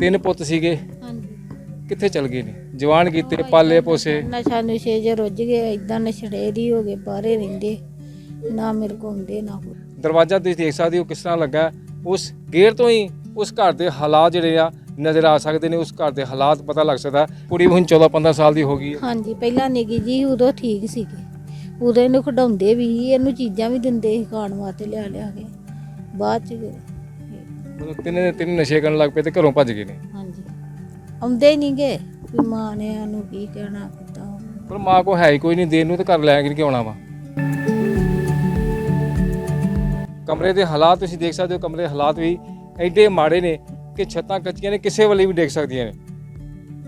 ਤਿੰਨ ਪੁੱਤ ਸੀਗੇ। ਹਾਂਜੀ। ਕਿੱਥੇ ਚਲ ਗਏ ਨੇ? ਜਵਾਨ ਕੀਤੇ ਪਾਲੇ ਪੋਸੇ। ਨਸ਼ਾ ਨੁਸ਼ੇ ਜੇ ਰੁੱਝ ਗਏ ਇਦਾਂ ਨਸ਼ੜੇ ਦੀ ਹੋ ਗਏ ਬਾਹਰੇ ਰਹਿੰਦੇ। ਨਾ ਮੇਰੇ ਕੋਲ ਹੁੰਦੇ ਨਾ ਕੋਈ ਦਰਵਾਜ਼ਾ ਤੁਸੀਂ ਦੇਖ ਸਕਦੇ ਹੋ ਕਿਸ ਤਰ੍ਹਾਂ ਲੱਗਾ। ਹੈ। ਉਸ ਗੇਟ ਤੋਂ ਹੀ ਉਸ ਘਰ ਦੇ ਹਾਲਾਤ ਜਿਹੜੇ ਆ ਨਜ਼ਰ ਆ ਸਕਦੇ ਨੇ। ਉਸ ਘਰ ਦੇ ਹਾਲਾਤ ਪਤਾ ਲੱਗ ਸਕਦਾ। ਹੈ। ਕੁੜੀ ਹੁਣ 14 15 ਸਾਲ ਦੀ ਹੋ ਗਈ ਹੈ। ਹਾਂਜੀ ਪਹਿਲਾਂ ਨਿੱਕੀ ਜੀ ਉਦੋਂ ਠੀਕ ਸੀਗੇ। ਉਦੋਂ ਇਹਨੂੰ ਖਡਾਉਂਦੇ ਵੀ ਸੀ ਇਹਨੂੰ ਚੀਜ਼ਾਂ ਵੀ ਦਿੰਦੇ ਸੀ ਖਾਣ ਵਾਸਤੇ ਲਿਆ ਲਿਆ ਕੇ। ਬਾਅਦ ਚ ਮਤਲਬ ਤਿੰਨੇ ਦੇ ਤਿੰਨ ਨਸ਼ੇ ਕਰਨ ਲੱਗ ਪਏ ਤੇ ਘਰੋਂ ਭੱਜ ਗਏ ਨੇ। ਹਾਂਜੀ। ਆਉਂਦੇ ਹੀ ਨਹੀਂਗੇ ਵੀ ਮਾਂ ਨੇ ਕੀ ਕਹਿਣਾ ਕਿੱਦਾਂ ਪਰ ਮਾਂ ਕੋ ਹੈ ਹੀ ਕੋਈ ਨਹੀਂ ਦੇਣ ਨੂੰ ਤੇ ਘਰ ਲੈ ਕੇ ਆਉਣਾ ਵਾ? ਕਮਰੇ ਦੇ ਹਾਲਾਤ ਤੁਸੀਂ ਦੇਖ ਸਕਦੇ ਹੋ ਕਮਰੇ ਦੇ ਹਾਲਾਤ ਵੀ ਐਡੇ ਮਾੜੇ ਨੇ ਕਿ ਛੱਤਾਂ ਕੱਚੀਆਂ ਨੇ ਕਿਸੇ ਵੇਲੇ ਵੀ ਡਿੱਗ ਸਕਦੀਆਂ ਨੇ।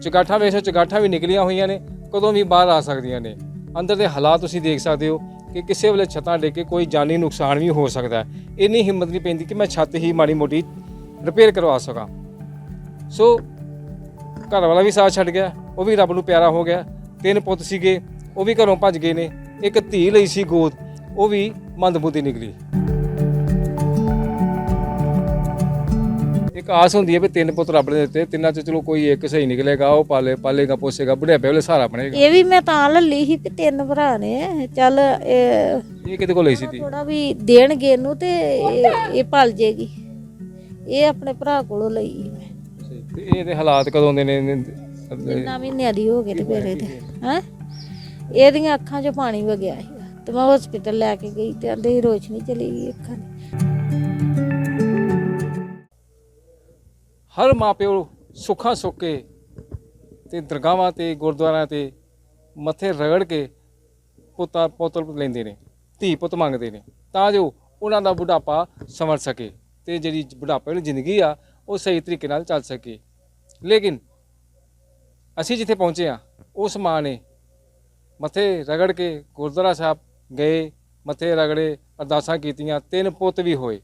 ਚਗਾਠਾਂ ਵੇਸੋ ਚਗਾਠਾਂ ਵੀ ਨਿਕਲੀਆਂ ਹੋਈਆਂ ਨੇ ਕਦੋਂ ਵੀ ਬਾਹਰ ਆ ਸਕਦੀਆਂ ਨੇ। ਅੰਦਰ ਦੇ ਹਾਲਾਤ ਤੁਸੀਂ ਦੇਖ ਸਕਦੇ ਹੋ ਕਿ ਕਿਸੇ ਵੇਲੇ ਛੱਤਾਂ ਡਿੱਗ ਕੇ ਕੋਈ ਜਾਨੀ ਨੁਕਸਾਨ ਵੀ ਹੋ ਸਕਦਾ ਹੈ। ਇੰਨੀ ਹਿੰਮਤ ਨਹੀਂ ਪੈਂਦੀ ਕਿ ਮੈਂ ਛੱਤ ਹੀ ਮਾੜੀ ਮੋਟੀ ਰਿਪੇਅਰ ਕਰਵਾ ਸਕਾਂ। ਸੋ ਘਰ ਵਾਲਾ ਵੀ ਸਾਥ ਛੱਡ ਗਿਆ, ਉਹ ਵੀ ਰੱਬ ਨੂੰ ਪਿਆਰਾ ਹੋ ਗਿਆ। ਤਿੰਨ ਪੁੱਤ ਸੀਗੇ, ਉਹ ਵੀ ਘਰੋਂ ਭੱਜ ਗਏ ਨੇ। ਇੱਕ ਧੀ ਲਈ ਸੀ ਗੋਦ, ਉਹ ਵੀ ਮੰਦਬੁੱਧੀ ਨਿਕਲੀ। ਇੱਕ ਆਸ ਹੁੰਦੀ ਹੈ ਵੀ ਤਿੰਨ ਪੁੱਤ ਰੱਬ ਨੇ ਦਿੱਤੇ ਤਿੰਨਾਂ ਚ ਚਲੋ ਕੋਈ ਇੱਕ ਸਹੀ ਨਿਕਲੇਗਾ ਉਹ ਪਾਲੇ ਪਾਲੇਗਾ ਪੋਸੇਗਾ ਬੁਢਾਪੇ ਵੇਲੇ ਸਹਾਰਾ ਬਣੇਗਾ। ਇਹ ਵੀ ਮੈਂ ਤਾਂ ਲੱਲੀ ਸੀ ਕਿ ਤਿੰਨ ਭਰਾ ਨੇ ਚੱਲ ਇਹ ਇਹ ਕਿਤੇ ਕੋਲ ਲਈ ਸੀ ਧੀ? ਥੋੜਾ ਵੀ ਦੇਣਗੇ ਇਹਨੂੰ ਤੇ ਇਹ ਇਹ ਪਲ ਜੇਗੀ। ਇਹ ਆਪਣੇ ਭਰਾ ਕੋਲੋਂ ਲਈ ਮੈਂ। ਤੇ ਇਹਦੇ ਹਾਲਾਤ ਕਦੋਂ ਦੇ ਨੇ? ਜਿੰਨਾ ਮਹੀਨਿਆਂ ਦੀ ਹੋ ਗਏ ਤੇ ਫਿਰ ਇਹਦੇ ਹੈ? ਇਹਦੀਆਂ ਅੱਖਾਂ 'ਚੋਂ ਪਾਣੀ ਵਗਿਆ ਸੀ। ਤੇ ਮੈਂ ਹਸਪੀਟਲ ਲੈ ਕੇ ਗਈ ਤੇ ਅੰਦੇ ਰੋਸ਼ਨੀ ਚਲੀ ਗਈ ਅੱਖਾਂ ਦੀ ਹਰ ਮਾਪਿਓ ਸੁੱਖਾਂ ਸੁੱਖ ਕੇ ਤੇ ਦਰਗਾਹਾਂ ਤੇ, ਗੁਰਦੁਆਰਿਆਂ ਤੇ ਮੱਥੇ ਰਗੜ ਕੇ ਪੁੱਤਾ ਪੁੱਤਰ ਲੈਂਦੇ ਨੇ, ਧੀ ਪੁੱਤ ਮੰਗਦੇ ਨੇ, ਤਾਂ ਜੋ ਉਹਨਾਂ ਦਾ ਬੁਢਾਪਾ ਸੰਵਰ ਸਕੇ ਤੇ ਜਿਹੜੀ ਬੁਢਾਪੇ ਵਾਲੀ ਜ਼ਿੰਦਗੀ ਆ, ਉਹ ਸਹੀ ਤਰੀਕੇ ਨਾਲ ਚੱਲ ਸਕੇ। ਲੇਕਿਨ ਅਸੀਂ ਜਿੱਥੇ ਪਹੁੰਚੇ ਆ, ਉਸ ਮਾਂ ਨੇ ਮੱਥੇ ਰਗੜ ਕੇ ਗੁਰਦੁਆਰਾ ਸਾਹਿਬ ਗਏ, ਮੱਥੇ ਰਗੜੇ, ਅਰਦਾਸਾਂ ਕੀਤੀਆਂ, ਤਿੰਨ ਪੁੱਤ ਵੀ ਹੋਏ।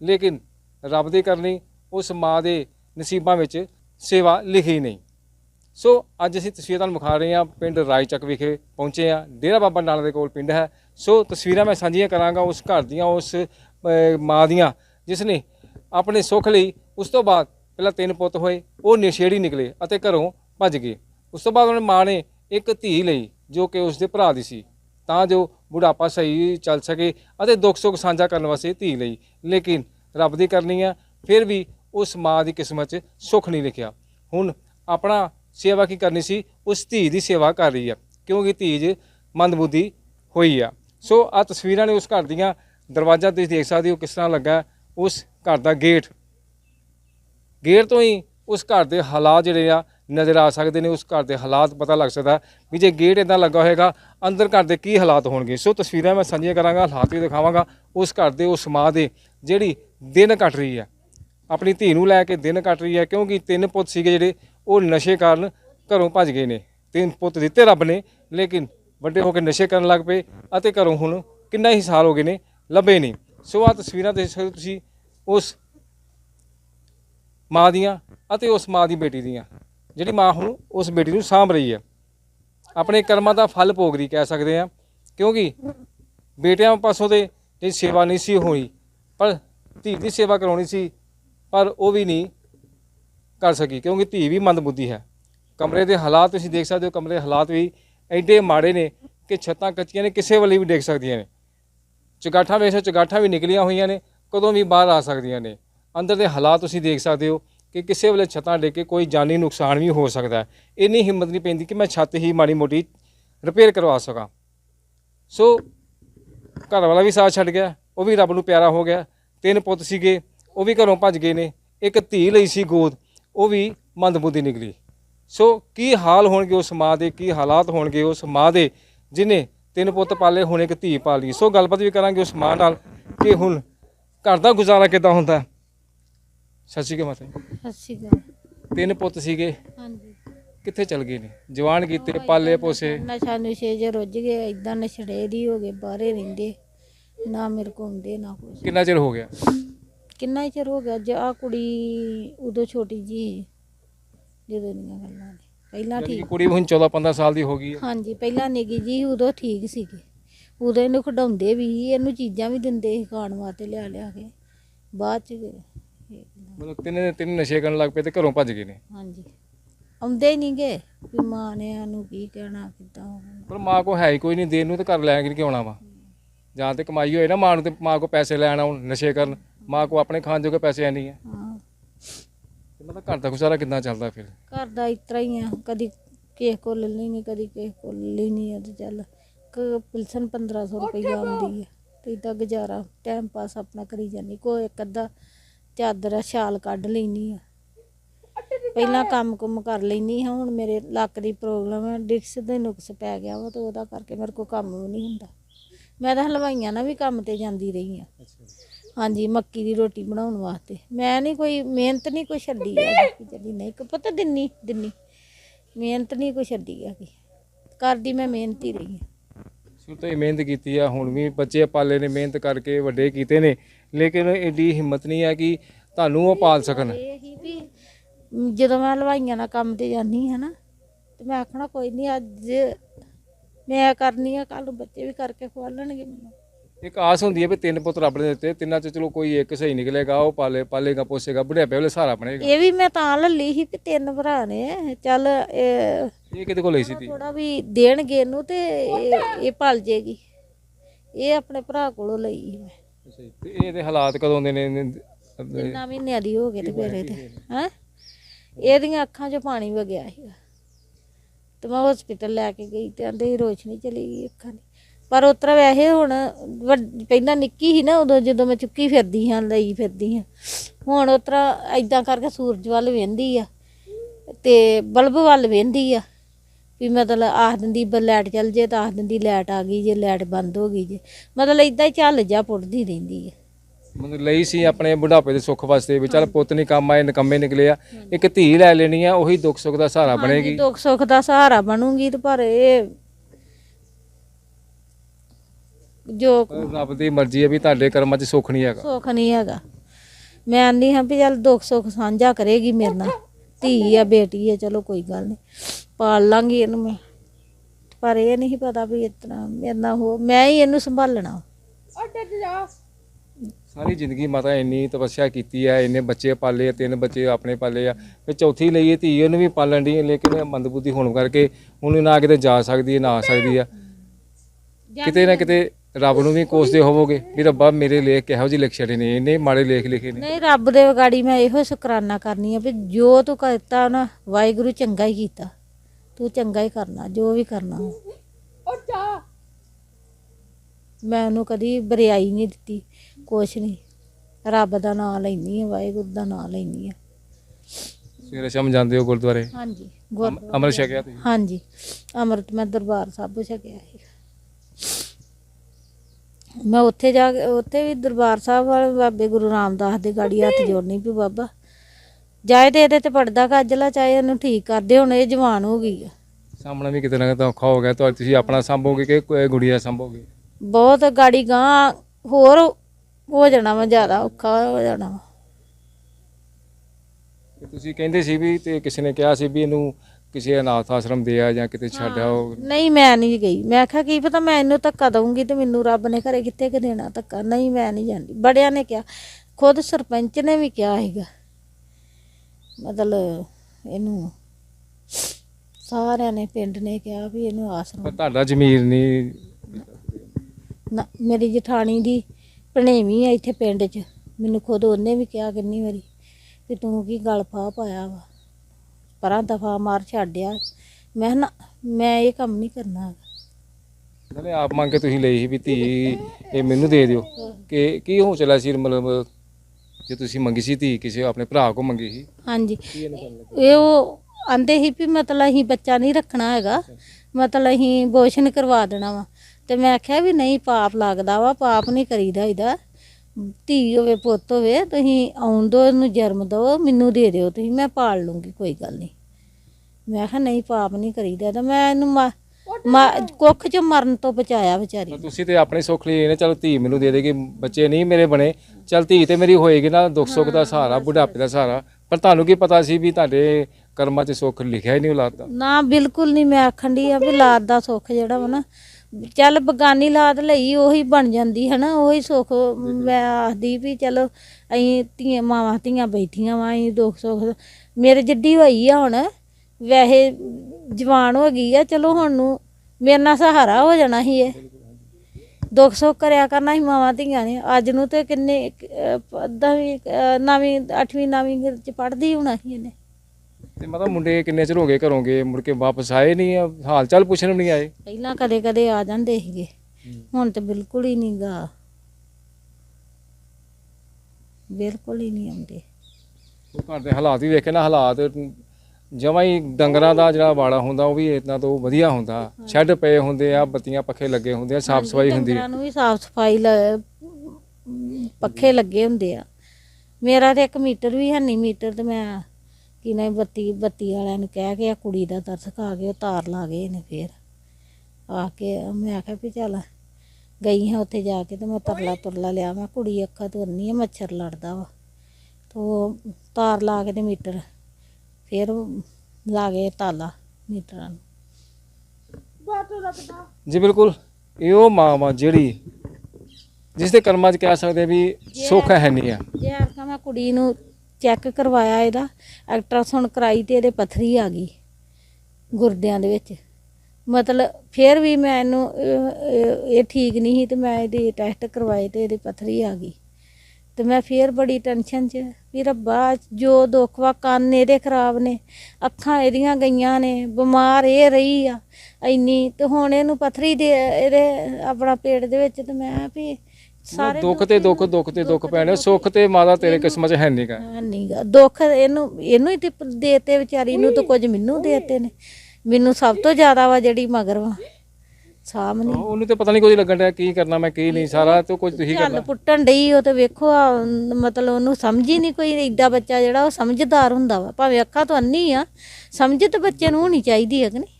ਲੇਕਿਨ ਰੱਬ ਦੀ ਕਰਨੀ, ਉਸ ਮਾਂ ਦੇ ਨਸੀਬਾਂ ਵਿੱਚ ਸੇਵਾ ਲਿਖੀ ਨਹੀਂ। ਸੋ ਅੱਜ ਅਸੀਂ ਤਸਵੀਰਾਂ ਤੁਹਾਨੂੰ ਵਿਖਾ ਰਹੇ ਹਾਂ ਪਿੰਡ ਰਾਇਚੱਕ ਵਿਖੇ ਪਹੁੰਚੇ ਹਾਂ। ਡੇਰਾ ਬਾਬਾ ਨਾਨਕ ਦੇ ਕੋਲ ਪਿੰਡ ਹੈ। ਸੋ ਤਸਵੀਰਾਂ ਮੈਂ ਸਾਂਝੀਆਂ ਕਰਾਂਗਾ ਉਸ ਘਰ ਦੀਆਂ, ਉਸ ਮਾਂ ਦੀਆਂ, ਜਿਸ ਨੇ ਆਪਣੇ ਸੁੱਖ ਲਈ ਉਸ ਤੋਂ ਬਾਅਦ ਪਹਿਲਾਂ ਤਿੰਨ ਪੁੱਤ ਹੋਏ, ਉਹ ਨਸ਼ੇੜੀ ਨਿਕਲੇ ਅਤੇ ਘਰੋਂ ਭੱਜ ਗਏ। ਉਸ ਤੋਂ ਬਾਅਦ ਉਹਨਾਂ ਮਾਂ ਨੇ ਇੱਕ ਧੀ ਲਈ ਜੋ ਕਿ ਉਸ ਦੇ ਭਰਾ ਦੀ ਸੀ। ਤਾਂ ਜੋ ਬੁਢਾਪਾ ਸਹੀ ਚੱਲ ਸਕੇ ਅਤੇ ਦੁੱਖ ਸੁੱਖ ਸਾਂਝਾ ਕਰਨ ਵਾਸਤੇ ਧੀ ਲਈ। ਲੇਕਿਨ ਰੱਬ ਦੀ ਕਰਨੀ ਆ, ਫਿਰ ਵੀ ਉਸ ਮਾਂ ਦੀ ਕਿਸਮਤ 'ਚ ਸੁੱਖ ਨਹੀਂ ਲਿਖਿਆ ਹੁਣ ਆਪਣਾ ਸੇਵਾ ਕੀ ਕਰਨੀ ਸੀ? ਉਸ ਧੀ ਦੀ ਸੇਵਾ ਕਰ ਰਹੀ ਆ, ਕਿਉਂਕਿ ਧੀ 'ਚ ਮੰਦਬੁੱਧੀ ਹੋਈ ਆ। ਸੋ ਆ ਤਸਵੀਰਾਂ ਨੇ ਉਸ ਘਰ ਦੀਆਂ ਦਰਵਾਜ਼ਾ ਤੁਸੀਂ ਦੇਖ ਸਕਦੇ ਹੋ ਕਿਸ ਤਰ੍ਹਾਂ ਲੱਗਾ ਉਸ ਘਰ ਦਾ ਗੇਟ। ਗੇਟ ਤੋਂ ਹੀ ਉਸ ਘਰ ਦੇ ਹਾਲਾਤ ਜਿਹੜੇ ਆ ਨਜ਼ਰ ਆ ਸਕਦੇ ਨੇ, ਉਸ ਘਰ ਦੇ ਹਾਲਾਤ ਪਤਾ ਲੱਗ ਸਕਦਾ ਵੀ ਜੇ ਗੇਟ ਇਦਾਂ ਲੱਗਾ ਹੋਏਗਾ, ਅੰਦਰ ਘਰ ਦੇ ਕੀ ਹਾਲਾਤ ਹੋਣਗੇ। ਸੋ ਤਸਵੀਰਾਂ ਮੈਂ ਸਾਂਝੀਆਂ ਕਰਾਂਗਾ, ਹਾਲਾਤ ਵੀ ਦਿਖਾਵਾਂਗਾ ਉਸ ਘਰ ਦੇ, ਉਸ ਮਾਂ ਦੇ, ਜਿਹੜੀ ਦਿਨ ਕੱਟ ਰਹੀ ਹੈ ਆਪਣੀ ਧੀ ਨੂੰ ਲੈ ਕੇ ਦਿਨ ਕੱਟ ਰਹੀ ਹੈ, ਕਿਉਂਕਿ ਤਿੰਨ ਪੁੱਤ ਸੀਗੇ ਜਿਹੜੇ, ਉਹ ਨਸ਼ੇ ਕਾਰਨ ਘਰੋਂ ਭੱਜ ਗਏ ਨੇ। ਤਿੰਨ ਪੁੱਤ ਦਿੱਤੇ ਰੱਬ ਨੇ, ਲੇਕਿਨ ਵੱਡੇ ਹੋ ਕੇ ਨਸ਼ੇ ਕਰਨ ਲੱਗ ਪਏ ਅਤੇ ਘਰੋਂ ਹੁਣ ਕਿੰਨਾ ਹੀ ਸਾਲ ਹੋ ਗਏ ਨੇ, ਲੱਭੇ ਨਹੀਂ। ਸੋ ਆ ਤਸਵੀਰਾਂ ਦੇਖ ਸਕਦੇ ਹੋ ਤੁਸੀਂ, ਉਸ ਮਾਂ ਦੀਆਂ ਅਤੇ ਉਸ ਮਾਂ ਦੀ ਬੇਟੀ ਦੀਆਂ। ਜਿਹੜੀ ਮਾਂ ਹੁਣ ਉਸ ਬੇਟੀ ਨੂੰ ਸਾਂਭ ਰਹੀ ਹੈ। ਆਪਣੇ ਕਰਮਾਂ ਦਾ ਫਲ ਭੋਗ ਰਹੀ ਕਹਿ ਸਕਦੇ ਆ ਕਿਉਂਕਿ ਬੇਟਿਆਂ ਪਾਸੋਂ ਤੇ ਜਿਹੜੀ ਸੇਵਾ ਨਹੀਂ ਸੀ ਹੋਈ, ਪਰ ਧੀ ਦੀ ਸੇਵਾ ਕਰਾਉਣੀ ਸੀ ਪਰ ਉਹ ਵੀ ਨਹੀਂ ਕਰ ਸਕੀ, ਕਿਉਂਕਿ ਧੀ ਵੀ ਮੰਦਬੁੱਧੀ ਹੈ। ਕਮਰੇ ਦੇ ਹਾਲਾਤ ਤੁਸੀਂ ਦੇਖ ਸਕਦੇ ਹੋ, ਕਮਰੇ ਦੇ ਹਾਲਾਤ ਵੀ ਐਡੇ ਮਾੜੇ ਨੇ ਕਿ ਛੱਤਾਂ ਕੱਚੀਆਂ ਨੇ, ਕਿਸੇ ਵੇਲੇ ਵੀ ਡਿੱਗ ਸਕਦੀਆਂ ਨੇ। ਚਗਾਠਾਂ ਵੇਸੋ ਚਗਾਠਾਂ ਵੀ ਨਿਕਲੀਆਂ ਹੋਈਆਂ ਨੇ, ਕਦੋਂ ਵੀ ਬਾਹਰ ਆ ਸਕਦੀਆਂ ਨੇ। ਅੰਦਰ ਦੇ ਹਾਲਾਤ ਤੁਸੀਂ ਦੇਖ ਸਕਦੇ ਹੋ ਕਿ ਕਿਸੇ ਵੇਲੇ ਛੱਤਾਂ ਡਿੱਗ ਕੇ ਕੋਈ ਜਾਨੀ ਨੁਕਸਾਨ ਵੀ ਹੋ ਸਕਦਾ ਹੈ। ਇੰਨੀ ਹਿੰਮਤ ਨਹੀਂ ਪੈਂਦੀ ਕਿ ਮੈਂ ਛੱਤ ਹੀ ਮਾੜੀ ਮੋਟੀ ਰਿਪੇਅਰ ਕਰਵਾ ਸਕਾਂ। ਸੋ ਘਰ ਵਾਲਾ ਵੀ ਸਾਥ ਛੱਡ ਗਿਆ, ਉਹ ਵੀ ਰੱਬ ਨੂੰ ਪਿਆਰਾ ਹੋ ਗਿਆ। ਤਿੰਨ ਪੁੱਤ ਸੀਗੇ ਉਹ ਵੀ ਘਰੋਂ ਭੱਜ ਗਏ ਨੇ। ਇੱਕ ਧੀ ਲਈ ਸੀ ਗੋਦ ਉਹ ਵੀ ਮੰਦਬੁੱਧੀ ਨਿਕਲੀ। ਸੋ ਕੀ ਹਾਲ ਹੋਣਗੇ ਉਸ ਮਾਂ ਦੇ ਕੀ ਹਾਲਾਤ ਹੋਣਗੇ ਉਸ ਮਾਂ ਦੇ ਜਿਨੇ ਤਿੰਨ ਪੁੱਤ ਪਾਲੇ ਹੁਣ ਇੱਕ ਧੀ ਪਾਲੀ ਸੋ ਗੱਲਬਾਤ ਵੀ ਕਰਾਂਗੇ ਉਸ ਮਾਂ ਨਾਲ ਕਿ ਹੁਣ ਘਰ ਦਾ ਗੁਜ਼ਾਰਾ ਕਿੱਦਾਂ ਹੁੰਦਾ। ਸਤਿ ਸ਼੍ਰੀ ਅਕਾਲ ਮਾਤਾ ਜੀ। ਸਤਿ ਸ਼੍ਰੀ ਅਕਾਲ। ਤਿੰਨ ਪੁੱਤ ਸੀਗੇ। ਹਾਂਜੀ। ਕਿੱਥੇ ਚਲ ਗਏ ਨੇ? ਜਵਾਨ ਕੀਤੇ ਪਾਲੇ ਪੋਸੇ। ਨਸ਼ਾ ਨੁਸ਼ੇ ਜੇ ਰੁੱਝ ਗਏ ਇਦਾਂ ਨਸ਼ੜੇ ਦੀ ਹੋ ਗਏ ਬਾਹਰੇ ਰਹਿੰਦੇ। ਨਾ ਮੇਰੇ ਕੋਲ ਹੁੰਦੇ ਨਾ ਕੁਛ। ਕਿੰਨਾ ਚਿਰ ਹੋ ਗਿਆ? ਕਿੰਨਾ ਹੀ ਚਿਰ ਹੋ ਗਿਆ ਜੇ ਆ ਕੁੜੀ ਉਦੋਂ ਛੋਟੀ ਜੀ ਜਦੋਂ ਦੀਆਂ ਗੱਲਾਂ ਨੇ। ਪਹਿਲਾਂ ਠੀਕ ਕੁੜੀ ਹੁਣ 14 15 ਸਾਲ ਦੀ ਹੋ ਗਈ ਹੈ। ਹਾਂਜੀ ਪਹਿਲਾਂ ਨਿੱਕੀ ਜੀ ਉਦੋਂ ਠੀਕ ਸੀਗੇ। ਉਦੋਂ ਇਹਨੂੰ ਖਡਾਉਂਦੇ ਵੀ ਸੀ ਇਹਨੂੰ ਚੀਜ਼ਾਂ ਵੀ ਦਿੰਦੇ ਸੀ ਖਾਣ ਵਾਸਤੇ ਲਿਆ ਲਿਆ ਕੇ। ਬਾਅਦ ਚ ਮਤਲਬ ਤਿੰਨੇ ਤਿੰਨ ਨਸ਼ੇ ਕਰਨ ਲੱਗ ਪਏ ਤੇ ਘਰੋਂ ਭੱਜ ਗਏ ਨੇ। ਹਾਂਜੀ। ਆਉਂਦੇ ਹੀ ਨਹੀਂ ਗੇ ਵੀ ਮਾਂ ਨੇ ਸਾਨੂੰ ਕੀ ਕਹਿਣਾ ਕਿੱਦਾਂ ਹੋਣਾ। ਪਰ ਮਾਂ ਕੋ ਹੈ ਹੀ ਕੋਈ ਨਹੀਂ ਦੇਣ ਨੂੰ ਤੇ ਘਰ ਲੈ ਕੇ ਆਉਣਾ ਵਾ? ਜਾਂ ਤੇ ਕਮਾਈ ਹੋਏ ਨਾ ਮਾਂ ਨੂੰ ਤੇ ਮਾਂ ਕੋ ਪੈਸੇ ਲੈਣ ਆਉਣ ਨਸ਼ੇ ਕਰਨ। ਮਾਂ ਕੋ ਆਪਣੇ ਖਾਣ ਜੋਗੇ ਪੈਸੇ ਹੈ ਨਹੀਂ ਹੈ। ਹਾਂ। ਤੇ ਮਤਲਬ ਘਰ ਦਾ ਗੁਜ਼ਾਰਾ ਕਿੱਦਾਂ ਚੱਲਦਾ ਫਿਰ? ਘਰ ਦਾ ਇਸ ਤਰ੍ਹਾਂ ਹੀ ਆ। ਕਦੀ ਕਿਸੇ ਕੋਲ ਲੈ ਨਹੀਂ ਕਦੀ ਕਿਸੇ ਕੋਲ ਲੈ ਨਹੀਂ ਆ ਤੇ ਚੱਲ। ਕ ਪਿਲਸਨ 1500 ਰੁਪਈਆ ਆਉਂਦੀ ਆ। ਤੇ ਇਦਾਂ ਗੁਜ਼ਾਰਾ ਟਾਈਮ ਪਾਸ ਆਪਣਾ ਕਰੀ ਜਾਂਦੀ ਕੋਈ ਇੱਕ ਅੱਧਾ ਚਾਦਰ ਸ਼ਾਲ ਕੱਢ ਲੈਣੀ ਆ। ਪਹਿਲਾਂ ਕੰਮ ਕੁਮ ਕਰ ਲੈਣੀ ਹਾਂ ਹੁਣ ਮੇਰੇ ਲੱਕ ਦੀ ਪ੍ਰੋਬਲਮ ਹੈ ਡਿਕਸ ਦੇ ਨੁਕਸ ਪੈ ਗਿਆ ਵਾ ਤੇ ਉਹਦਾ ਕਰਕੇ ਮੇਰੇ ਕੋਲ ਕੰਮ ਵੀ ਨਹੀਂ ਹੁੰਦਾ। ਮੈਂ ਤਾਂ ਹਲਵਾਈਆਂ ਨਾਲ ਵੀ ਕੰਮ ਤੇ ਜਾਂਦੀ ਰਹੀ ਆ। ਹਾਂਜੀ ਮੱਕੀ ਦੀ ਰੋਟੀ ਬਣਾਉਣ ਵਾਸਤੇ। ਮੈਂ ਨਹੀਂ ਕੋਈ ਮਿਹਨਤ ਨਹੀਂ ਕੋਈ ਛੱਡੀ ਆ ਕਿ ਚੱਲੀ ਨਹੀਂ। ਕੋਈ ਪਤਾ ਦਿੰਨੀ ਦਿੰਨੀ। ਮਿਹਨਤ ਨਹੀਂ ਕੋਈ ਛੱਡੀ ਆ ਕਿ ਕਰਦੀ ਮੈਂ ਮਿਹਨਤ ਹੀ ਰਹੀ ਸ਼ੁਰੂ ਤੋਂ ਹੀ ਮਿਹਨਤ ਕੀਤੀ ਆ ਹੁਣ ਵੀ ਬੱਚੇ ਪਾਲੇ ਨੇ ਮਿਹਨਤ ਕਰਕੇ ਵੱਡੇ ਕੀਤੇ ਨੇ। ਲੇਕਿਨ ਏਡੀ ਹਿੰਮਤ ਨਹੀਂ ਆ ਕਿ ਤੁਹਾਨੂੰ ਉਹ ਪਾਲ ਸਕਣ। ਇਹ ਹੀ ਵੀ ਮ, ਜਦੋਂ ਮੈਂ ਹਲਵਾਈਆਂ ਨਾਲ ਕੰਮ ਤੇ ਜਾਂਦੀ ਹਾਂ ਨਾ ਤੇ ਮੈਂ ਆਖਣਾ ਕੋਈ ਨਹੀਂ ਅੱਜ ਮੈਂ ਕਰਨੀ ਆ ਕੱਲ ਬੱਚੇ ਵੀ ਕਰਕੇ ਖਵਾਲਣਗੇ ਮੈਨੂੰ। ਇੱਕ ਆਸ ਹੁੰਦੀ ਹੈ ਵੀ ਤਿੰਨ ਪੁੱਤ ਰੱਬ ਨੇ ਦਿੱਤੇ ਤਿੰਨਾਂ ਚ ਚਲੋ ਕੋਈ ਇੱਕ ਸਹੀ ਨਿਕਲੇਗਾ ਉਹ ਪਾਲੇ ਪਾਲੇਗਾ ਪੋਸੇਗਾ ਬੁਢਾਪੇ ਵੇਲੇ ਸਹਾਰਾ ਬਣੇਗਾ ਇਹ ਵੀ ਮੈਂ ਤਾਂ ਲੱਲੀ ਸੀ ਕਿ ਤਿੰਨ ਭਰਾ ਨੇ ਚੱਲ ਇਹ ਇਹ ਕਿਤੇ ਕੋਲ ਲਈ ਸੀ ਤੀ ਥੋੜਾ ਵੀ ਦੇਣਗੇ ਇਹਨੂੰ ਤੇ ਇਹ ਇਹ ਪਲ ਜੇਗੀ। ਇਹ ਆਪਣੇ ਭਰਾ ਕੋਲੋਂ ਲਈ ਸੀ ਮੈਂ। ਤੇ ਇਹਦੇ ਹਾਲਾਤ ਕਦੋਂ ਦੇ ਨੇ? ਤਿੰਨਾਂ ਮਹੀਨਿਆਂ ਦੀ ਹੋ ਗਈ ਤੇ ਫਿਰ ਇਹਦੇ ਹੈ ਇਹਦੀਆਂ ਅੱਖਾਂ 'ਚ ਪਾਣੀ ਵਗਿਆ ਸੀਗਾ। ਤੇ ਮੈਂ ਹਸਪੀਟਲ ਲੈ ਕੇ ਗਈ ਤੇ ਆਂਦੇ ਰੋਸ਼ਨੀ ਚਲੀ ਗਈ ਅੱਖਾਂ ਦੀ। ਪਰ ਉਤਰਾ ਵੈਸੇ ਹੁਣ ਵੱਡ- ਪਹਿਲਾਂ ਨਿੱਕੀ ਸੀ ਨਾ ਉਦੋਂ ਜਦੋਂ ਮੈਂ ਚੁੱਕੀ ਫਿਰਦੀ ਹਾਂ ਲਈ ਫਿਰਦੀ ਹਾਂ ਹੁਣ ਉਤਰਾ ਐਦਾਂ ਕਰਕੇ ਸੂਰਜ ਵੱਲ ਵੇਂਦੀ ਆ ਤੇ ਬਲਬ ਵੱਲ ਵੇਂਦੀ ਆ ਵੀ ਮਤਲਬ ਆਖ ਦਿੰਦੀ ਬ ਲਾਈਟ ਚੱਲ ਜੇ ਤਾਂ ਆਖ ਦਿੰਦੀ ਲਾਈਟ ਆ ਗਈ ਜੇ ਲਾਈਟ ਬੰਦ ਹੋ ਗਈ ਜੇ। ਮਤਲਬ ਇਦਾਂ ਹੀ ਚੱਲ ਜਾ ਪੁੱਟਦੀ ਰਹਿੰਦੀ ਆ। ਮਤਲਬ ਲਈ ਸੀ ਆਪਣੇ ਬੁਢਾਪੇ ਦੇ ਸੁੱਖ ਵਾਸਤੇ ਵੀ ਚੱਲ ਪੁੱਤ ਨਹੀਂ ਕੰਮ ਆਏ ਨਕੰਮੇ ਨਿਕਲੇ ਆ। ਇੱਕ ਧੀ ਲੈ ਲੈਣੀ ਆ ਉਹੀ ਦੁੱਖ ਸੁੱਖ ਦਾ ਸਹਾਰਾ ਹਾਂਜੀ, ਬਣੇਗੀ। ਦੁੱਖ ਸੁੱਖ ਦਾ ਸਹਾਰਾ ਬਣੂਗੀ ਤੇ ਪਰ ਇਹ ਜੋ ਰੱਬ ਦੀ ਮਰਜ਼ੀ ਹੈ ਵੀ ਤੁਹਾਡੇ ਕਰਮਾਂ 'ਚ ਸੁੱਖ ਨਹੀਂ ਹੈਗਾ। ਸੁੱਖ ਨਹੀਂ ਹੈਗਾ। ਮੈਂ ਆਨੀ ਹਾਂ ਵੀ ਚੱਲ ਦੁੱਖ ਸੁੱਖ ਸਾਂਝਾ ਕਰੇਗੀ ਮੇਰੇ ਨਾਲ। ਧੀ ਆ ਬੇਟੀ ਆ ਚਲੋ ਕੋਈ ਗੱਲ ਨਹੀਂ। ਪਾਲ ਲਾਂਗੀ ਇਹਨੂੰ ਮੈਂ। ਪਰ ਇਹ ਨਹੀਂ ਪਤਾ ਵੀ ਇਤਨਾ ਮੇਰੇ ਨਾਲ ਹੋ ਮੈਂ ਹੀ ਇਹਨੂੰ ਸੰਭਾਲਣਾ। ਸਾਰੀ ਜ਼ਿੰਦਗੀ ਮਾਤਾ ਇੰਨੀ ਤਪੱਸਿਆ ਕੀਤੀ ਹੈ ਇੰਨੇ ਬੱਚੇ ਪਾਲੇ ਆ ਤਿੰਨ ਬੱਚੇ ਆਪਣੇ ਪਾਲੇ ਆ। ਤੇ ਚੌਥੀ ਲਈਏ ਧੀ ਉਹਨੂੰ ਵੀ ਪਾਲਣ ਦੀ ਲੇਕਿਨ ਮੰਦਬੁੱਧੀ ਹੋਣ ਕਰਕੇ ਹੁਣ ਨਾ ਕਿਤੇ ਜਾ ਸਕਦੀ ਹੈ ਨਾ ਆ ਸਕਦੀ ਆ ਕਿਤੇ ਨਾ ਕਿਤੇ ਰੱਬ ਨੂੰ ਵੀ ਕੋਸਦੇ ਹੋਵੋਗੇ? ਵੀ ਰੱਬਾ ਮੇਰੇ ਲੇਖ ਕਿਹੋ ਜਿਹੇ ਲਿਖ ਛੜੇ ਨੇ ਇਹਨੇ ਮਾੜੇ ਲੇਖ ਲਿਖੇ ਨੇ। ਨਹੀਂ ਰੱਬ ਦੇ ਗਾੜੀ ਮੈਂ ਇਹੋ ਸ਼ੁਕਰਾਨਾ ਕਰਨੀ ਆ ਵੀ ਜੋ ਤੂੰ ਕਰਤਾ ਨਾ ਵਾਹਿਗੁਰੂ ਚੰਗਾ ਹੀ ਕੀਤਾ। ਤੂੰ ਚੰਗਾ ਹੀ ਕਰਨਾ ਜੋ ਵੀ ਕਰਨਾ ਮੈਂ ਉਹਨੂੰ ਕਦੀ ਬਰਿਆਈ ਨਹੀਂ ਦਿੱਤੀ ਕੁਛ ਨਹੀਂ। ਰੱਬ ਦਾ ਨਾਮ ਲੈਣੀ ਆ ਵਾਹਿਗੁਰੂ ਦਾ ਨਾਮ ਲੈਣੀ ਆ। ਸਵੇਰੇ ਸ਼ਾਮ ਜਾਂਦੇ ਹੋ ਗੁਰਦੁਆਰੇ? ਹਾਂਜੀ ਗੁਰ ਅਮਰ ਛਕਿਆ ਤੁਸੀਂ? ਹਾਂਜੀ ਅੰਮ੍ਰਿਤ ਮੈਂ ਦਰਬਾਰ ਸਾਹਿਬ ਛਕਿਆ ਸੀ। ਮੈਂ ਉੱਥੇ ਜਾ ਕੇ ਉੱਥੇ ਵੀ ਦਰਬਾਰ ਸਾਹਿਬ ਵਾਲੇ ਬਾਬੇ ਗੁਰੂ ਰਾਮਦਾਸ ਦੇ ਗਾੜੀ ਹੱਥ ਜੋੜਨੀ ਵੀ ਬਾਬਾ। ਜਾਏ ਤੇ ਇਹਦੇ ਤੇ ਪੜਦਾ ਕੱਜਲਾ ਚਾਹੇ ਇਹਨੂੰ ਠੀਕ ਕਰਦੇ ਹੁਣ ਇਹ ਜਵਾਨ ਹੋ ਗਈ ਆ। ਸਾਹਮਣਾ ਵੀ ਕਿਤੇ ਨਾ ਕਿਤੇ ਔਖਾ ਹੋ ਗਿਆ ਤਾਂ ਤੁਸੀਂ ਆਪਣਾ ਸੰਭੋਗੇ ਕਿ ਕੋਈ ਗੁੜੀਆ ਸੰਭੋਗੇ? ਬਹੁਤ ਗਾੜੀ ਗਾਂ ਹੋਰ ਹੋ ਜਾਣਾ ਵਾ ਜ਼ਿਆਦਾ ਔਖਾ ਹੋ ਜਾਣਾ ਵਾ। ਤੇ ਤੁਸੀਂ ਕਹਿੰਦੇ ਸੀ ਵੀ ਤੇ ਕਿਸੇ ਨੇ ਕਿਹਾ ਸੀ ਵੀ ਇਹਨੂੰ ਕਿਸੇ ਅਨਾਥ ਆਸ਼ਰਮ ਦੇ ਆ ਜਾਂ ਕਿਤੇ ਛੱਡ ਆਓ। ਨਹੀਂ ਮੈਂ ਨਹੀਂ ਗਈ। ਮੈਂ ਆਖਿਆ ਕੀ ਪਤਾ ਮੈਂ ਇਹਨੂੰ ਧੱਕਾ ਦਊਂਗੀ ਤੇ ਮੈਨੂੰ ਰੱਬ ਨੇ ਘਰੇ ਕਿੱਥੇ ਕਿ ਦੇਣਾ ਧੱਕਾ। ਨਹੀਂ ਮੈਂ ਨਹੀਂ ਜਾਂਦੀ। ਬੜਿਆਂ ਨੇ ਕਿਹਾ ਖੁਦ ਸਰਪੰਚ ਨੇ ਵੀ ਕਿਹਾ ਹੈਗਾ ਮਤਲਬ ਇਹਨੂੰ ਸਾਰਿਆਂ ਨੇ ਪਿੰਡ ਨੇ ਕਿਹਾ ਵੀ ਇਹਨੂੰ ਪਰ ਤੁਹਾਡਾ ਜ਼ਮੀਰ ਨਹੀਂ। ਨਾ ਮੇਰੀ ਜਠਾਣੀ ਦੀ ਭਣੇਵੀਂ ਆ ਇੱਥੇ ਪਿੰਡ 'ਚ। ਮੈਨੂੰ ਖੁਦ ਉਹਨੇ ਵੀ ਕਿਹਾ ਕਿੰਨੀ ਵਾਰੀ ਵੀ ਤੂੰ ਕੀ ਗਲ ਫਾ ਪਾਇਆ ਵਾ। ਪਰਾਂ ਦਫਾ ਮਾਰ ਛੱਡਿਆ। ਮੈਂ ਨਾ ਮੈਂ ਇਹ ਕੰਮ ਨਹੀਂ ਕਰਨਾ। ਨਾਲੇ ਆਪ ਮੰਗ ਕੇ ਤੁਸੀਂ ਲਈ ਸੀ ਵੀ ਧੀ ਇਹ ਮੈਨੂੰ ਦੇ ਦਿਓ। ਕਿ ਕੀ ਹੋ ਚਲਾ ਸੀ ਮਤਲਬ ਜੇ ਤੁਸੀਂ ਮੰਗੀ ਸੀ ਧੀ ਕਿਸੇ ਆਪਣੇ ਭਰਾ ਕੋ ਮੰਗੀ ਸੀ? ਹਾਂਜੀ। ਇਹ ਉਹ ਆਂਦੇ ਸੀ ਵੀ ਮਤਲਬ ਅਸੀਂ ਬੱਚਾ ਨਹੀਂ ਰੱਖਣਾ ਹੈਗਾ। ਮਤਲਬ ਅਸੀਂ ਅਬੋਰਸ਼ਨ ਕਰਵਾ ਦੇਣਾ ਵਾ। ਤੇ ਮੈਂ ਆਖਿਆ ਵੀ ਨਹੀਂ ਪਾਪ ਲੱਗਦਾ ਵਾ ਪਾਪ ਨਹੀਂ ਕਰੀਦਾ ਇਹਦਾ। ਧੀ ਹੋਵੇ ਪੁੱਤ ਹੋਵੇ ਤੁਸੀਂ ਆਉਣ ਦੋ ਇਹਨੂੰ ਜਨਮ ਦਿਓ ਮੈਨੂੰ ਦੇ ਦਿਓ ਤੁਸੀਂ ਮੈਂ ਪਾਲ ਲੂੰਗੀ ਕੋਈ ਗੱਲ ਨਹੀਂ। ਮੈਂ ਕਿਹਾ ਨਹੀਂ ਪਾਪ ਨਹੀਂ ਕਰੀਦਾ ਤਾਂ ਮੈਂ ਇਹਨੂੰ ਮਾ- ਮਾ- ਕੁੱਖ ਚ ਮਰਨ ਤੋਂ ਬਚਾਇਆ ਵਿਚਾਰੀ ਤੁਸੀਂ ਤੇ ਆਪਣੇ ਸੁੱਖ ਲਈ ਇਹਨੇ ਚਲੋ ਧੀ ਮੈਨੂੰ ਦੇ ਦੇਗੀ ਬੱਚੇ ਨਹੀਂ ਮੇਰੇ ਬਣੇ ਚਲ ਧੀ ਤੇ ਮੇਰੀ ਹੋਏਗੀ ਨਾ ਦੁੱਖ ਸੁੱਖ ਦਾ ਸਹਾਰਾ ਬੁਢਾਪੇ ਦਾ ਸਹਾਰਾ ਪਰ ਤੁਹਾਨੂੰ ਕੀ ਪਤਾ ਸੀ ਵੀ ਤੁਹਾਡੇ ਕਰਮਾਂ 'ਚ ਸੁੱਖ ਲਿਖਿਆ ਹੀ ਨਹੀਂ ਔਲਾਦ ਦਾ? ਨਾ ਬਿਲਕੁਲ ਨਹੀਂ ਮੈਂ ਆਖਣ ਦੀ ਆ ਵੀ ਲਾਦ ਦਾ ਸੁੱਖ ਜਿਹੜਾ ਵਾ ਨਾ ਚੱਲ ਬਗਾਨੀ ਲਾਤ ਲਈ ਉਹੀ ਬਣ ਜਾਂਦੀ, ਹਨਾ, ਉਹੀ ਸੁੱਖ। ਮੈਂ ਆਖਦੀ ਵੀ ਚਲੋ ਅਸੀਂ ਧੀਆਂ, ਮਾਵਾਂ ਧੀਆਂ ਬੈਠੀਆਂ ਵਾਂ, ਅਸੀਂ ਦੁੱਖ ਸੁੱਖ ਮੇਰੇ ਜਿੱਡੀ ਹੋਈ ਆ ਹੁਣ, ਵੈਸੇ ਜਵਾਨ ਹੋ ਗਈ ਆ, ਚਲੋ ਹੁਣ ਨੂੰ ਮੇਰੇ ਨਾਲ ਸਹਾਰਾ ਹੋ ਜਾਣਾ ਸੀ ਇਹ। ਦੁੱਖ ਸੁੱਖ ਕਰਿਆ ਕਰਨਾ ਸੀ ਮਾਵਾਂ ਧੀਆਂ ਨੇ। ਅੱਜ ਨੂੰ ਤੇ ਕਿੰਨੇ ਦਸਵੀਂ ਨਵੀਂ, ਅੱਠਵੀਂ, ਨਵੀਂ ਚ ਪੜ੍ਹਦੀ ਹੋਣਾ ਸੀ ਇਹਨੇ। ਤੇ ਮਤਲਬ ਮੁੰਡੇ ਕਿੰਨੇ ਚਿਰ ਹੋ ਗਏ ਘਰੋਂ ਗਏ ਮੁੜ ਕੇ ਵਾਪਸ ਆਏ ਨਹੀਂ ਆ ਹਾਲ ਚਾਲ ਪੁੱਛਣ ਵੀ ਨਹੀਂ ਆਏ। ਪਹਿਲਾਂ ਕਦੇ ਕਦੇ ਆ ਜਾਂਦੇ ਸੀਗੇ ਹੁਣ ਤੇ ਬਿਲਕੁਲ ਹੀ ਨਹੀਂ ਗਾ। ਬਿਲਕੁਲ ਹੀ ਨਹੀਂ ਆਉਂਦੇ। ਉਹ ਘਰ ਦੇ ਹਾਲਾਤ ਵੀ ਵੇਖੇ ਨਾ ਹਾਲਾਤ ਜਮਾਂ ਹੀ ਡੰਗਰਾਂ ਦਾ ਜਿਹੜਾ ਵਾੜਾ ਹੁੰਦਾ ਉਹ ਵੀ ਇਤਨਾ ਤੋਂ ਵਧੀਆ ਹੁੰਦਾ। ਸ਼ੈੱਡ ਪਏ ਹੁੰਦੇ ਆ ਬੱਤੀਆਂ ਪੱਖੇ ਲੱਗੇ ਹੁੰਦੇ ਆ ਸਾਫ਼ ਸਫ਼ਾਈ ਹੁੰਦੀ ਹੈ ਡੰਗਰਾਂ ਨੂੰ ਵੀ ਸਾਫ਼ ਸਫ਼ਾਈ ਪੱਖੇ ਲੱਗੇ ਹੁੰਦੇ ਆ। ਮੇਰਾ ਤੇ ਇੱਕ ਮੀਟਰ ਵੀ ਹੈ ਨਹੀਂ ਮੀਟਰ ਤੇ ਮੈਂ ਕੀ ਨਾ ਬੱਤੀ ਬੱਤੀ ਵਾਲਿਆਂ ਨੂੰ ਕਹਿ ਕੇ ਆ ਕੁੜੀ ਦਾ ਤਰਸ ਖਾ ਕੇ ਉਹ ਤਾਰ ਲਾ ਗਏ ਨੇ ਫੇਰ। ਆ ਕੇ ਮੈਂ ਆਖਿਆ ਵੀ ਚੱਲ ਗਈ ਹਾਂ ਉੱਥੇ ਜਾ ਕੇ ਤੇ ਮੈਂ ਤਰਲਾ ਤੁਰਲਾ ਲਿਆ ਮੈਂ ਕੁੜੀ ਅੱਖਾਂ ਤੋਂ ਅੰਨੀ ਆ ਮੱਛਰ ਲੜਦਾ ਵਾ। ਤੋ ਤਾਰ ਲਾ ਕੇ ਤੇ ਮੀਟਰ ਫੇਰ ਲਾ ਗਏ ਤਾਲਾ ਮੀਟਰਾਂ ਨੂੰ। ਜੀ ਬਿਲਕੁਲ ਇਹ ਉਹ ਮਾਂ ਵਾ ਜਿਹੜੀ ਜਿਸ ਦੇ ਕਰਮਾਂ 'ਚ ਕਹਿ ਸਕਦੇ ਵੀ ਸੁੱਖ ਹੈ ਨਹੀਂ ਆ। ਜੇ ਆਖਾਂ ਮੈਂ ਕੁੜੀ ਨੂੰ ਚੈੱਕ ਕਰਵਾਇਆ ਇਹਦਾ ਅਲਟਰਾਸਾਊਂਡ ਕਰਾਈ ਤੇ ਇਹਦੇ ਪੱਥਰੀ ਆ ਗਈ ਗੁਰਦਿਆਂ ਦੇ ਵਿੱਚ। ਮਤਲਬ ਫਿਰ ਵੀ ਮੈਂ ਇਹਨੂੰ ਇਹ ਠੀਕ ਨਹੀਂ ਸੀ ਤੇ ਮੈਂ ਇਹਦੇ ਟੈਸਟ ਕਰਵਾਏ ਤੇ ਇਹਦੇ ਪੱਥਰੀ ਆ ਗਈ। ਤੇ ਮੈਂ ਫਿਰ ਬੜੀ ਟੈਨਸ਼ਨ 'ਚ, ਵੀ ਰੱਬਾ, ਜੋ ਦੁੱਖ ਵਾ, ਕੰਨ ਇਹਦੇ ਖਰਾਬ ਨੇ, ਅੱਖਾਂ ਇਹਦੀਆਂ ਗਈਆਂ ਨੇ, ਬਿਮਾਰ ਇਹ ਰਹੀ ਆ, ਇੰਨੀ। ਤੇ ਹੁਣ ਇਹਨੂੰ ਪੱਥਰੀ ਦੇ, ਇਹਦੇ ਆਪਣਾ ਪੇਟ ਦੇ ਵਿੱਚ ਤੇ ਮੈਂ ਵੀ ਸਾਰੇ ਦੁੱਖ ਤੇ ਦੁੱਖ ਦੁੱਖ ਤੇ ਦੁੱਖ ਪੈਣੇ ਸੁੱਖ ਤੇ ਮਾਦਾ ਤੇਰੇ ਕਿਸਮਤ 'ਚ ਹੈ ਨਹੀਂਗਾ ਨਹੀਂਗਾ ਦੁੱਖ ਇਹਨੂੰ ਇਹਨੂੰ ਹੀ ਤੇ ਦੇਤੇ ਵਿਚਾਰੀ ਨੂੰ ਤੇ ਕੁਝ ਮੈਨੂੰ ਦੇਤੇ ਨੇ। ਮੈਨੂੰ ਸਭ ਤੋਂ ਜ਼ਿਆਦਾ ਵਾ ਜਿਹੜੀ ਮਗਰ ਵਾ ਸਾਹਮਣੇ ਉਹਨੂੰ ਤੇ ਪਤਾ ਨਹੀਂ ਕੁਝ ਲੱਗਣ ਡਿਆ ਕੀ ਕਰਨਾ ਮੈਂ ਕੀ ਨਹੀਂ ਸਾਰਾ ਤੇ ਕੁਝ ਤੁਸੀਂ ਚੱਲ ਕਰਨਾ ਪੁੱਟਣ ਡਈ ਉਹ ਤੇ ਵੇਖੋ ਆ, ਮਤਲਬ ਉਹਨੂੰ ਸਮਝ ਹੀ ਨਹੀਂ ਕੋਈ ਏਡਾ ਬੱਚਾ ਜਿਹੜਾ ਉਹ ਸਮਝਦਾਰ ਹੁੰਦਾ ਵਾ। ਭਾਵੇਂ ਅੱਖਾਂ ਤੋਂ ਅੰਨੀ ਆ ਸਮਝ ਤੇ ਬੱਚੇ ਨੂੰ ਹੋਣੀ ਚਾਹੀਦੀ ਹੈ ਕਿ ਨਹੀਂ?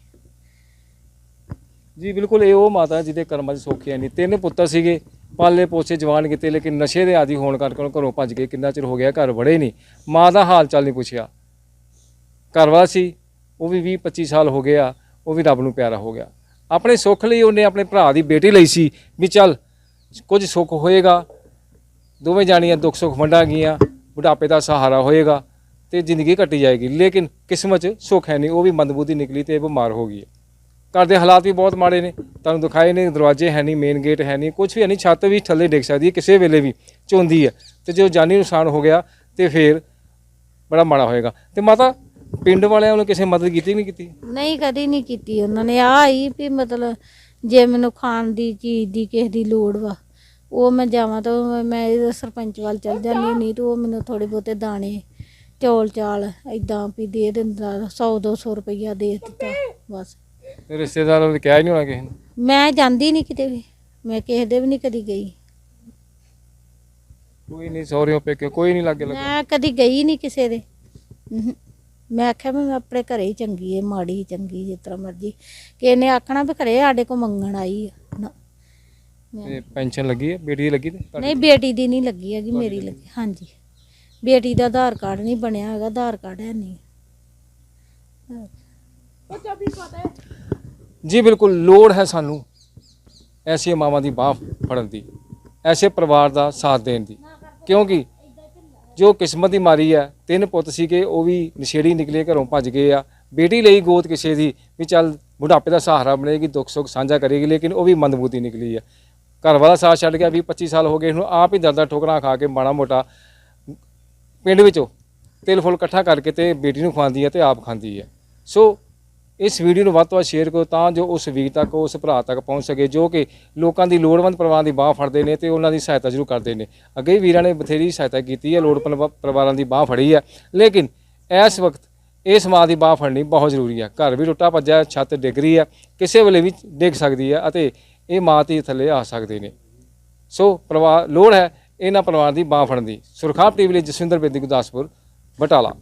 ਜੀ ਬਿਲਕੁਲ ਇਹ ਉਹ ਮਾਤਾ ਜਿਹਦੇ ਕਰਮਾਂ 'ਚ ਸੁੱਖ ਨਹੀਂ ਤਿੰਨ ਪੁੱਤਰ ਸੀਗੇ ਪਾਲੇ ਪੋਸੇ ਜਵਾਨ ਕੀਤੇ, ਲੇਕਿਨ ਨਸ਼ੇ ਦੇ ਆਦੀ ਹੋਣ ਕਰਕੇ ਉਹ ਘਰੋਂ ਭੱਜ ਗਏ ਕਿੰਨਾ ਚਿਰ ਹੋ ਗਿਆ, ਘਰ ਵੜੇ ਨਹੀਂ। ਮਾਂ ਦਾ ਹਾਲ ਚਾਲ ਨਹੀਂ ਪੁੱਛਿਆ। ਘਰਵਾ ਸੀ, ਉਹ ਵੀ 20 25 ਸਾਲ ਹੋ ਗਿਆ, ਉਹ ਵੀ ਰੱਬ ਨੂੰ ਪਿਆਰਾ ਹੋ ਗਿਆ। ਆਪਣੇ ਸੁੱਖ ਲਈ ਉਹਨੇ ਆਪਣੇ ਭਰਾ ਦੀ ਬੇਟੀ ਲਈ ਸੀ, ਵੀ ਚੱਲ, ਕੁਝ ਸੁੱਖ ਹੋਏਗਾ, ਦੋਵੇਂ ਜਾਣੀਆਂ ਦੁੱਖ ਸੁੱਖ ਵੰਡਾਂਗੀਆਂ ਬੁਢਾਪੇ ਦਾ ਸਹਾਰਾ ਹੋਏਗਾ ਤੇ ਜ਼ਿੰਦਗੀ ਕੱਟੀ ਜਾਏਗੀ, ਲੇਕਿਨ ਕਿਸਮਤ 'ਚ ਸੁੱਖ ਹੈ ਨਹੀਂ, ਉਹ ਵੀ ਮੰਦਬੁੱਧੀ ਨਿਕਲੀ ਤੇ ਬਿਮਾਰ ਹੋ ਗਈ ਹੈ। ਘਰ ਦੇ ਹਾਲਾਤ ਵੀ ਬਹੁਤ ਮਾੜੇ ਨੇ। ਤੁਹਾਨੂੰ ਦਿਖਾਏ ਨੇ ਦਰਵਾਜ਼ੇ ਹੈ ਨਹੀਂ ਮੇਨ ਗੇਟ ਹੈ ਨਹੀਂ ਕੁਝ ਵੀ ਹੈ ਨਹੀਂ, ਛੱਤ ਵੀ ਥੱਲੇ ਡਿੱਗ ਸਕਦੀ ਹੈ, ਕਿਸੇ ਵੇਲੇ ਵੀ ਝੁੰਦੀ ਹੈ। ਤੇ ਜੋ ਜਾਨੀ ਨੁਕਸਾਨ ਹੋ ਗਿਆ, ਤੇ ਫੇਰ ਬੜਾ ਮਾੜਾ ਹੋਏਗਾ। ਤੇ ਮਾਤਾ, ਪਿੰਡ ਵਾਲਿਆਂ ਨੂੰ ਕਿਸੇ ਮਦਦ ਕੀਤੀ ਨਹੀਂ ਕੀਤੀ? ਨਹੀਂ, ਕਦੀ ਨਹੀਂ ਕੀਤੀ ਉਹਨਾਂ ਨੇ। ਆ ਹੀ ਵੀ ਮਤਲਬ ਜੇ ਮੈਨੂੰ ਖਾਣ ਦੀ ਚੀਜ਼ ਦੀ ਕਿਸੇ ਦੀ ਲੋੜ ਵਾ, ਉਹ ਮੈਂ ਜਾਵਾਂ ਤਾਂ ਮੈਂ ਇਹਦੇ ਸਰਪੰਚ ਵੱਲ ਚੱਲ ਜਾਂਦੀ ਨਹੀਂ ਤਾਂ ਉਹ ਮੈਨੂੰ ਥੋੜੇ ਬਹੁਤੇ ਦਾਣੇ ਚੌਲ ਚਾਲ ਇਦਾਂ ਵੀ ਦੇ ਦਿੰਦਾ 100 200 ਰੁਪਈਆ ਦੇ ਦਿੱਤਾ, ਬਸ। ਤੇ ਰਿਸ਼ਤੇਦਾਰਾਂ ਨੇ ਕਿਹਾ ਹੀ ਨਹੀਂ ਹੋਣਾ ਕਿਸੇ ਨੂੰ। ਮੈਂ ਜਾਂਦੀ ਨਹੀਂ ਕਿਤੇ ਵੀ। ਮੈਂ ਕਿਸੇ ਦੇ ਵੀ ਨਹੀਂ ਕਦੀ ਗਈ। ਕੋਈ ਨਹੀਂ ਸੌਰਿਓ ਪੇਕੇ ਕੋਈ ਨਹੀਂ ਲੱਗੇ ਲੱਗਾ। ਮੈਂ ਕਦੀ ਗਈ ਨਹੀਂ ਕਿਸੇ ਦੇ। ਮੈਂ ਆਖਿਆ ਵੀ ਮੈਂ ਆਪਣੇ ਘਰੇ ਹੀ ਚੰਗੀ ਏ ਮਾੜੀ ਚੰਗੀ ਜਿਸ ਤਰ੍ਹਾਂ ਮਰਜ਼ੀ। ਕਿਸੇ ਨੇ ਆਖਣਾ ਵੀ ਘਰੇ ਸਾਡੇ ਕੋ ਮੰਗਣ ਆਈ ਆ। ਨਾ। ਤੇ ਪੈਨਸ਼ਨ ਲੱਗੀ ਹੈ ਬੇਟੀ ਦੀ ਲੱਗੀ ਤੇ ਤੁਹਾਡੀ? ਨਹੀਂ ਬੇਟੀ ਦੀ ਨਹੀਂ ਲੱਗੀ ਹੈਗੀ ਮੇਰੀ ਲੱਗੀ। ਹਾਂਜੀ। ਬੇਟੀ ਦਾ ਆਧਾਰ ਕਾਰਡ ਨਹੀਂ ਬਣਿਆ ਹੈਗਾ ਆਧਾਰ ਕਾਰਡ ਹੈ ਨਹੀਂ ਜੀ ਬਿਲਕੁਲ ਲੋੜ ਹੈ ਸਾਨੂੰ ਐਸੀਆਂ ਮਾਵਾਂ ਦੀ ਬਾਹ ਫੜਨ ਦੀ ਐਸੇ ਪਰਿਵਾਰ ਦਾ ਸਾਥ ਦੇਣ ਦੀ। ਕਿਉਂਕਿ ਜੋ ਕਿਸਮਤ ਦੀ ਮਾਰੀ ਹੈ ਤਿੰਨ ਪੁੱਤ ਸੀਗੇ ਉਹ ਵੀ ਨਸ਼ੇੜੀ ਨਿਕਲੇ ਘਰੋਂ ਭੱਜ ਗਏ ਆ। ਬੇਟੀ ਲਈ ਗੋਦ ਕਿਸੇ ਦੀ ਵੀ ਚੱਲ ਬੁਢਾਪੇ ਦਾ ਸਹਾਰਾ ਬਣੇਗੀ ਦੁੱਖ ਸੁੱਖ ਸਾਂਝਾ ਕਰੇਗੀ ਲੇਕਿਨ ਉਹ ਵੀ ਮੰਦਬੂਤੀ ਨਿਕਲੀ ਹੈ ਘਰ ਵਾਲਾ ਸਾਥ ਛੱਡ ਗਿਆ 20 25 ਸਾਲ ਹੋ ਗਏ ਇਹਨੂੰ ਆਪ ਹੀ ਦਰਦਾਂ ਠੋਕਰਾਂ ਖਾ ਕੇ ਮਾੜਾ ਮੋਟਾ ਪਿੰਡ ਵਿੱਚੋਂ ਤਿਲ ਫੁੱਲ ਇਕੱਠਾ ਕਰਕੇ ਤੇ ਬੇਟੀ ਨੂੰ ਖਵਾਉਂਦੀ ਹੈ ਤੇ ਆਪ ਖਾਂਦੀ ਹੈ ਸੋ ਇਸ ਵੀਡੀਓ ਨੂੰ ਵੱਧ ਤੋਂ ਵੱਧ ਸ਼ੇਅਰ ਕਰੋ ਤਾਂ ਜੋ ਉਸ ਵੀਰ ਤੱਕ, ਉਸ ਭਰਾ ਤੱਕ ਪਹੁੰਚ ਸਕੇ, ਜੋ ਕਿ ਲੋਕਾਂ ਦੀ ਲੋੜਵੰਦ ਪਰਿਵਾਰਾਂ ਦੀ ਬਾਹ ਫੜਦੇ ਨੇ ਤੇ ਉਹਨਾਂ ਦੀ ਸਹਾਇਤਾ ਜ਼ਰੂਰ ਕਰਦੇ ਨੇ। ਅੱਗੇ ਵੀਰਾਂ ਨੇ ਬਥੇਰੀ ਸਹਾਇਤਾ ਕੀਤੀ ਹੈ, ਲੋੜਵੰਦ ਪਰਿਵਾਰਾਂ ਦੀ ਬਾਹ ਫੜੀ ਹੈ। ਲੇਕਿਨ ਇਸ ਵਕਤ ਇਹ ਮਾਂ ਦੀ ਬਾਹ ਫੜਨੀ ਬਹੁਤ ਜ਼ਰੂਰੀ ਹੈ। ਘਰ ਵੀ ਟੁੱਟਾ ਭੱਜਿਆ, ਛੱਤ ਡਿੱਗ ਰਹੀ ਹੈ, ਕਿਸੇ ਵੇਲੇ ਵੀ ਡਿੱਗ ਸਕਦੀ ਹੈ ਅਤੇ ਇਹ ਮਾਂ ਤੇ ਥੱਲੇ ਆ ਸਕਦੇ ਨੇ। ਸੋ ਪਰਿਵਾਰ ਲੋੜ ਹੈ ਇਹਨਾਂ ਪਰਿਵਾਰ ਦੀ ਬਾਹ ਫੜਨ ਦੀ। ਸੁਰਖਾਪ ਟੀਵੀ ਲਈ ਜਸਵਿੰਦਰ ਬੇਦੀ, ਗੁਰਦਾਸਪੁਰ, ਬਟਾਲਾ।